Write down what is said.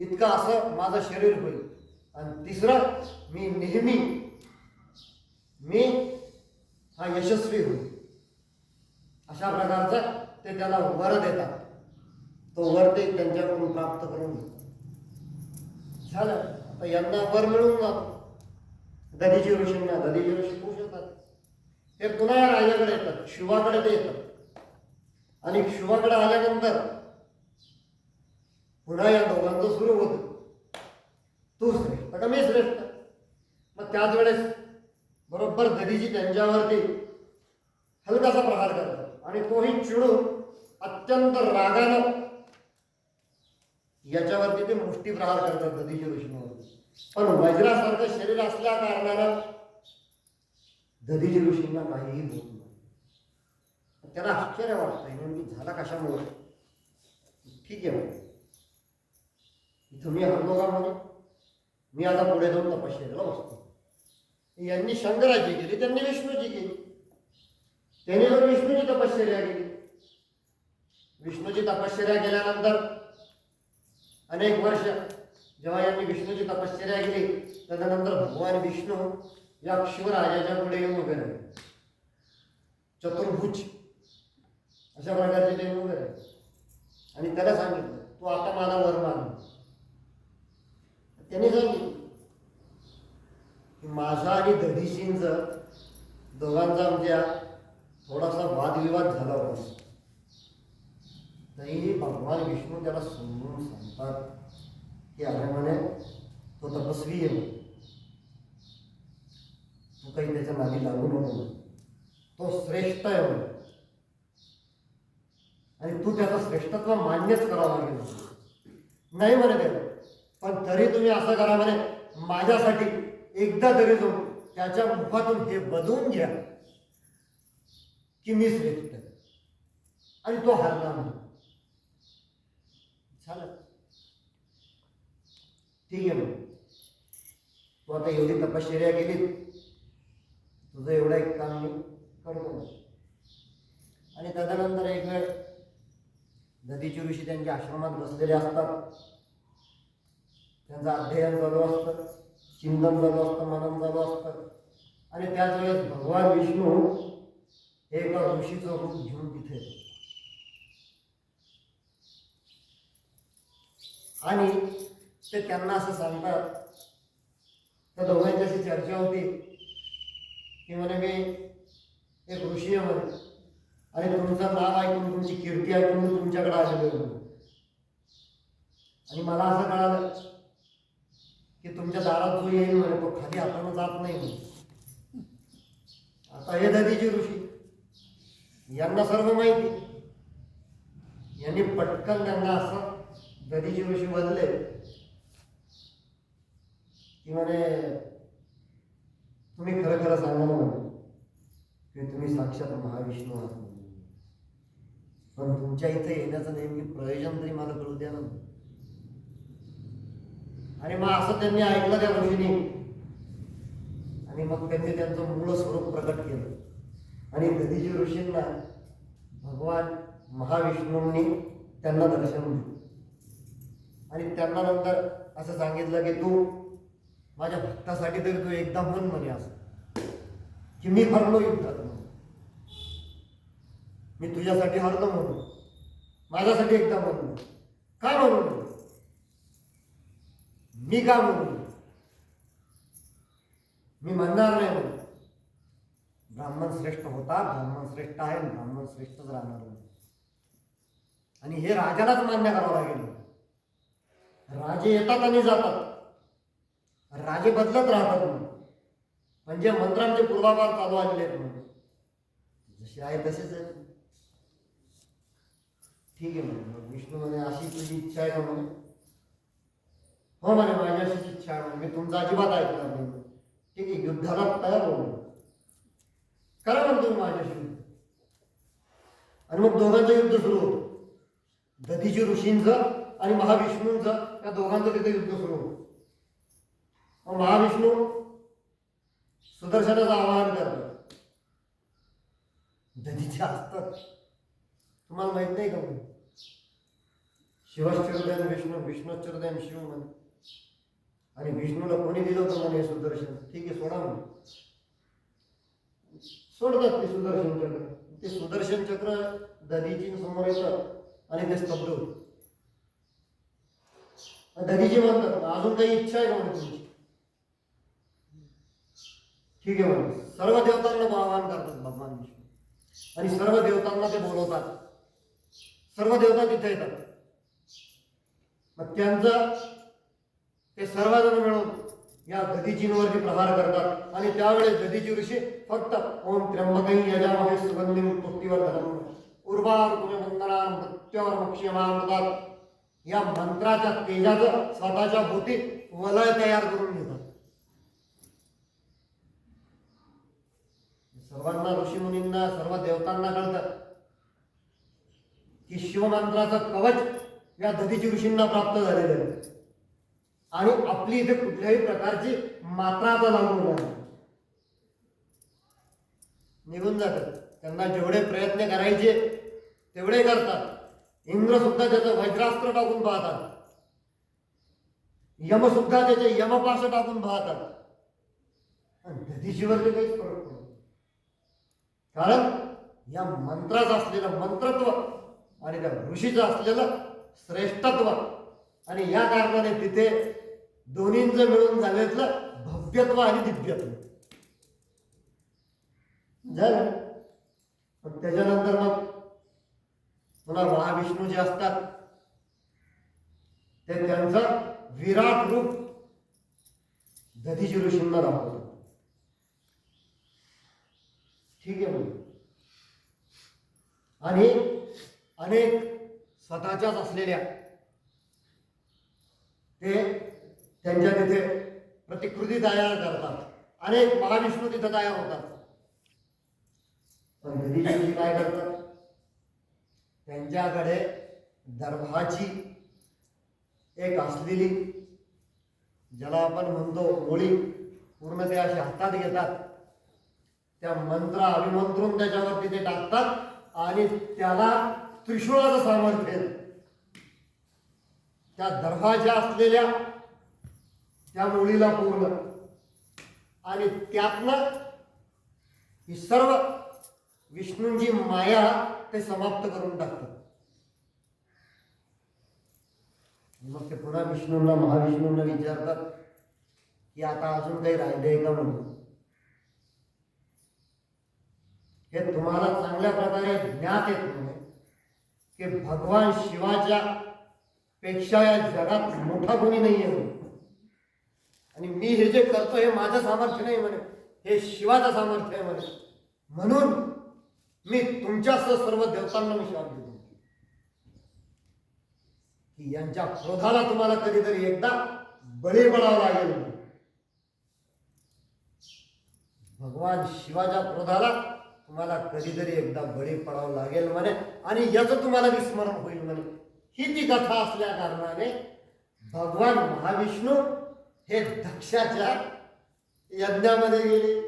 इतकं असं माझं शरीर होईल. आणि तिसरं मी नेहमी मी हा यशस्वी होईल. अशा प्रकारचं ते त्याला वर देतात. तो वर ते त्यांच्याकडून प्राप्त करून घेतात. झालं? आता यांना वर मिळून जातो दधीची ऋषींना दधीची ऋषी होऊ शकतात. ते पुन्हा या राजाकडे येतात. शिवाकडे ते येतात. आणि शिवाकडे आल्यानंतर पुन्हा या दोघांचं सुरू होतं. तू श्रेष्ठ का मी श्रेष्ठ? मग त्याच वेळेस बरोबर दधीची त्यांच्यावरती हलकासा प्रहार करतात आणि तोही चिडून अत्यंत रागानं याच्यावरती ते मुष्टी प्रहार करतात दधीची ऋषींवरती. पण वज्रासारखं शरीर असल्या कारणानं दधीजी ऋषींना काहीही होत नाही. त्याला आश्चर्य वाटतंय नेमकी झाला कशामुळे? ठीक आहे. म्हणे इथं मी हरलो का म्हणे मी आता पुढे जाऊन तपश्चर्याला बसतो यांनी शंकराची केली त्यांनी विष्णूची केली. त्यांनी जाऊन विष्णूची तपश्चर्या केली. विष्णूची तपश्चर्या केल्यानंतर अनेक वर्ष जेव्हा यांनी विष्णूची तपश्चर्या केली त्याच्यानंतर भगवान विष्णू या शिवराजाच्या पुढे येऊन उभे राहिले. चतुर्भुज अशा प्रकारचे ते येऊन उभे राहिले. आणि त्याला सांगितलं तू आता मला वर माग. त्यांनी सांगितलं माझा आणि दधीशींच दोघांचा आमच्या थोडासा वादविवाद झाला होता. तरी भगवान विष्णू त्याला समजून सांगतात की अरे म्हणे तो तपस्वी आहे तू काही त्याच्या नादी लागू नको तो श्रेष्ठ आहे म्हणे. आणि तू त्याचं श्रेष्ठत्व मान्यच करावं लागेल नाही म्हणे त्याला. पण तरी तुम्ही असं करा म्हणे माझ्यासाठी एकदा तरी जाऊन त्याच्या मुखातून हे बदवून घ्या की मी श्रेष्ठ आणि तो हरला म्हणून झालं. ठीक आहे मग. तू आता एवढी तपश्चर्या केली तुझं एवढं एक काम मी करतो. आणि तदनंतर एक वेळ नदीची ऋषी त्यांच्या आश्रमात बसलेले असतात. त्यांचं अध्ययन चालू असतं चिंतन चालू असतं मनन चालू असतं. आणि त्याच वेळेस भगवान विष्णू हे एका ऋषीचं रूप घेऊन तिथे आणि ते त्यांना असं सांगतात त्या दोघांची अशी चर्चा होती. की म्हणे मी एक ऋषी आहे म्हणे. आणि तुमचं नाव ऐकून तुमची कीर्ती ऐकून मी तुमच्याकडे आलेलो आणि मला असं कळालं की तुमच्या दारात जो येईल म्हणे तो खाली हातानं जात नाही म्हणे. आता हे दधीचे ऋषी यांना सर्व माहिती. यांनी पटकन त्यांना असं दधीचे ऋषी बदले की म्हणे तुम्ही खरं खरं सांगा ना म्हणे की तुम्ही साक्षात महाविष्णू आहात पण तुमच्या इथे येण्याचं नेमकी प्रयोजन तरी मला कळू द्या ना. आणि मग असं त्यांनी ऐकलं त्या ऋषीने. आणि मग त्यांनी त्यांचं मूळ स्वरूप प्रकट केलं. आणि दधीजी ऋषींना भगवान महाविष्णूंनी त्यांना दर्शन दिलं. आणि त्यांना नंतर असं सांगितलं की तू माझ्या भक्तासाठी तरी तू एकदा म्हण म्हणे असं. की मी हरलो युद्धात म्हणून. मी तुझ्यासाठी हरलो म्हणून. माझ्यासाठी एकदा म्हणून का म्हणून? मी का म्हणून. मी म्हणणार नाही म्हणून. ब्राह्मण श्रेष्ठ होता ब्राह्मण श्रेष्ठ आहे ब्राह्मण श्रेष्ठच राहणार आणि हे राजालाच मान्य करावं लागेल. राजे येतात आणि जातात. राजे बदलत राहतात म्हणून. म्हणजे मंत्रांचे पूर्वापार चालू आलेले आहेत म्हणून. जसे आहे तसेच आहे. ठीक आहे म्हणे मग विष्णू म्हणे अशी तुझी इच्छा आहे का म्हणे हो म्हणे माझ्याशी इच्छा आहे मी तुमचा अजिबात ऐकणार नाही. ठीक आहे युद्धाला तयार होऊ करा म्हणतो माझ्याशी आणि मग दोघांचं युद्ध सुरू होतं. दधीची ऋषींचं आणि महाविष्णूंचं या दोघांचं तिथे युद्ध सुरू होतं. मग महाविष्णू सुदर्शनाचं आवाहन करतो. दधीचे असतात. तुम्हाला माहीत नाही का म्हणे? शिवश्चरदयन विष्णू विष्णुश्चरदयन शिव म्हणून. आणि विष्णूला कोणी दिलं होतं म्हणे सुदर्शन? ठीक आहे सोडा म्हणे. सोडतात ते सुदर्शन चक्र. ते सुदर्शन चक्र दधीची समोर येतात आणि ते स्तब्ध होत. दधीजी म्हणतात अजून काही इच्छा आहे म्हणे तुमची? ठीक आहे म्हणे. सर्व देवतांना आवाहन करतात भगवान विष्णू. आणि सर्व देवतांना ते बोलवतात. सर्व देवता तिथे येतात. मग त्यांचा ते सर्वजण मिळून या दधीचींवरती प्रहार करतात. आणि त्यावेळेस दधीजी ऋषी फक्त ओम त्र्यंबकै यजामहे सुगंधिम पुष्टिवर्धनम उर्वार कुलवंदना मृत्योर मक्षमामृतात या मंत्राच्या तेजाचं स्वतःच्या भोवती वलय तयार करून घेतात. सर्वांना ऋषीमुनींना सर्व देवतांना कळतं की शिवमंत्राचं कवच या दधीची ऋषींना प्राप्त झालेलं आहे. आणि आपली इथे कुठल्याही प्रकारची मात्रा आता लागू नाही. निघून जातात त्यांना जेवढे प्रयत्न करायचे तेवढे करतात इंद्र सुद्धा त्याचं वज्रास्त्र टाकून पाहतात यम सुद्धा त्याचे यमपाश टाकून पाहतात आणि काहीच फरक नाही. कारण या मंत्राचं असलेलं मंत्रत्व आणि त्या ऋषीचं असलेलं श्रेष्ठत्व आणि या कारणाने तिथे दोन्हींचं मिळून झाल्यातलं भव्यत्व आणि दिव्यत्व. झालं? पण त्याच्यानंतर मग पुन्हा महाविष्णू जे असतात ते त्यांचं विराट रूप दधीजी ऋषींना दाखवतात. ठीक आहे मग. आणि अनेक स्वतःच्याच असलेल्या ते त्यांच्या तिथे प्रतिकृती तयार करतात. अनेक महाविष्णू तिथे तयार होतात. पण दधीजी काय करतात? त्यांच्याकडे दर्भाची एक असलेली ज्याला आपण म्हणतो होळी पूर्ण ते अशी हातात घेतात. त्या मंत्र अभिमंत्रून त्याच्यावरती ते टाकतात आणि त्याला त्रिशूळाचं सामर्थ्य त्या दर्भाच्या असलेल्या त्या मुलीला बोललं. आणि त्यातनं ही सर्व विष्णूंची माया ते समाप्त करून टाकतात. मग ते पुन्हा विष्णूंना महाविष्णूंना विचारतात की आता अजून काही राहिले का म्हणून? हे तुम्हाला चांगल्या प्रकारे ज्ञात येत नाही की भगवान शिवाच्या पेक्षा या जगात मोठा कोणी नाही आहे आणि मी हे जे करतो हे माझं सामर्थ्य नाही म्हणे. हे शिवाचं सामर्थ्य आहे म्हणे. म्हणून मी तुमच्यासह सर्व देवतांना मी श्राप देतो. की यांच्या क्रोधाला तुम्हाला कधीतरी एकदा बळी पडावं लागेल. भगवान शिवाच्या क्रोधाला तुम्हाला कधीतरी एकदा बळी पडावं लागेल म्हणे. आणि याचं तुम्हाला विस्मरण होईल म्हणे. ही ती कथा असल्या कारणाने भगवान महाविष्णू हे दक्षाच्या यज्ञामध्ये गेले.